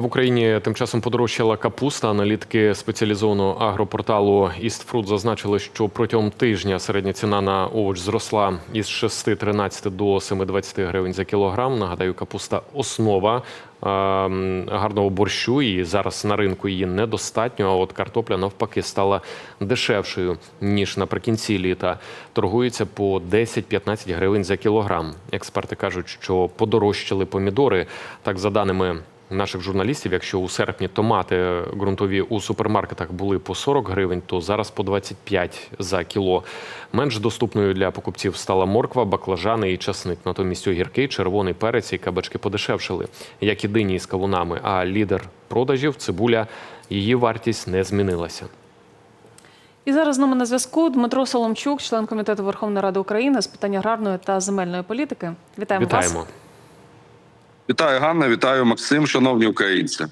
А в Україні тим часом подорожчала капуста. Аналітики спеціалізованого агропорталу «Істфрут» зазначили, що протягом тижня середня ціна на овоч зросла із 6,13 до 7,20 гривень за кілограм. Нагадаю, капуста основа гарного борщу, і зараз на ринку її недостатньо. А от картопля навпаки стала дешевшою ніж наприкінці літа. Торгується по 10-15 гривень за кілограм. Експерти кажуть, що подорожчали помідори. Так, за даними наших журналістів, якщо у серпні томати ґрунтові у супермаркетах були по 40 гривень, то зараз по 25 за кіло. Менш доступною для покупців стала морква, баклажани і часник. Натомість огірки, червоний перець і кабачки подешевшили, як і дині з кавунами. А лідер продажів цибуля її вартість не змінилася. І зараз з нами на зв'язку Дмитро Соломчук, член комітету Верховної Ради України з питань аграрної та земельної політики. Вітаємо, Вітаємо. вас. Вітаю, Ганна, вітаю, Максим, шановні українці. Е,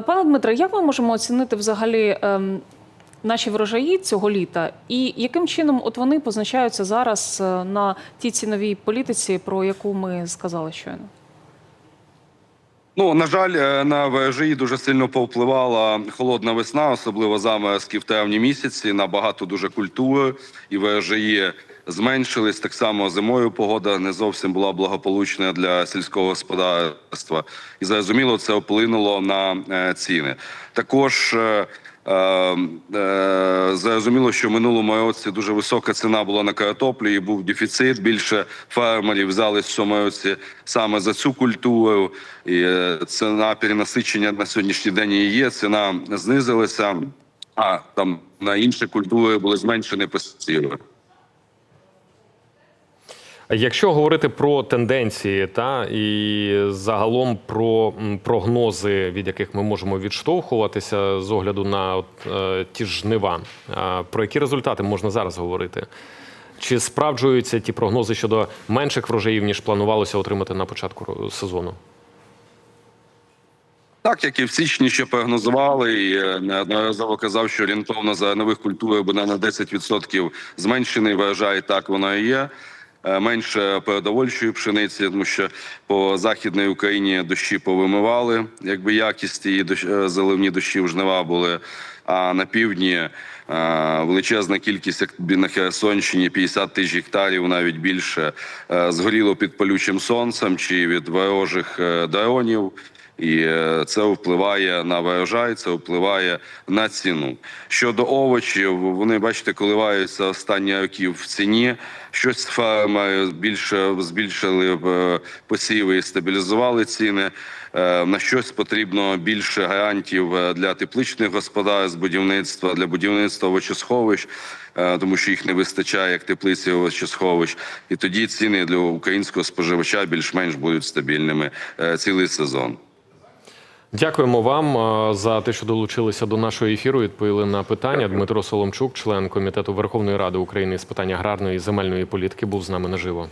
Пане Дмитре, як ми можемо оцінити взагалі ем, наші врожаї цього літа, і яким чином от вони позначаються зараз е, на тій ціновій політиці, про яку ми сказали щойно? Ну на жаль, е, на ВЖІ дуже сильно повпливала холодна весна, особливо заморозки в травні місяці. На багато дуже культур і ВЖІ зменшились. Так само зимою погода не зовсім була благополучна для сільського господарства, і зрозуміло, це вплинуло на е, ціни. Також е, Е, Зрозуміло, що в минулому році дуже висока ціна була на картоплю і був дефіцит. Більше фермерів взялись в цьому році саме за цю культуру. І ціна перенасичення на сьогоднішній день і є. Ціна знизилася, а там на інші культури були зменшені посіви. Якщо говорити про тенденції та і загалом про прогнози, від яких ми можемо відштовхуватися з огляду на от, е, ті ж жнива, е, про які результати можна зараз говорити? Чи справджуються ті прогнози щодо менших врожаїв, ніж планувалося отримати на початку сезону? Так, як і в січні ще прогнозували, і е, неодноразово казав, що орієнтовно за нових культур буде на 10% зменшений врожай. Так воно і є. Е, Менше продовольчої пшениці, тому що по західній Україні дощі повимивали, якби якість і е, заливні дощі в жнива були. А на півдні е, величезна кількість, як на Херсонщині, 50 тисяч гектарів, навіть більше, згоріло під палючим сонцем чи від ворожих дронів. І е, це впливає на врожай, це впливає на ціну. Щодо овочів, вони бачите, коливаються останні роки в ціні. Щось фермери більше збільшили е, посіви і стабілізували ціни. Е, На щось потрібно більше гарантів для тепличних господарств, будівництва для будівництва овочесховищ, тому що їх не вистачає як теплиці овочесховищ. І тоді ціни для українського споживача більш-менш будуть стабільними цілий сезон. Дякуємо вам е, за те, що долучилися до нашого ефіру. Відповіли на питання. Дмитро Соломчук, член комітету Верховної Ради України з питань аграрної і земельної політики, був з нами наживо.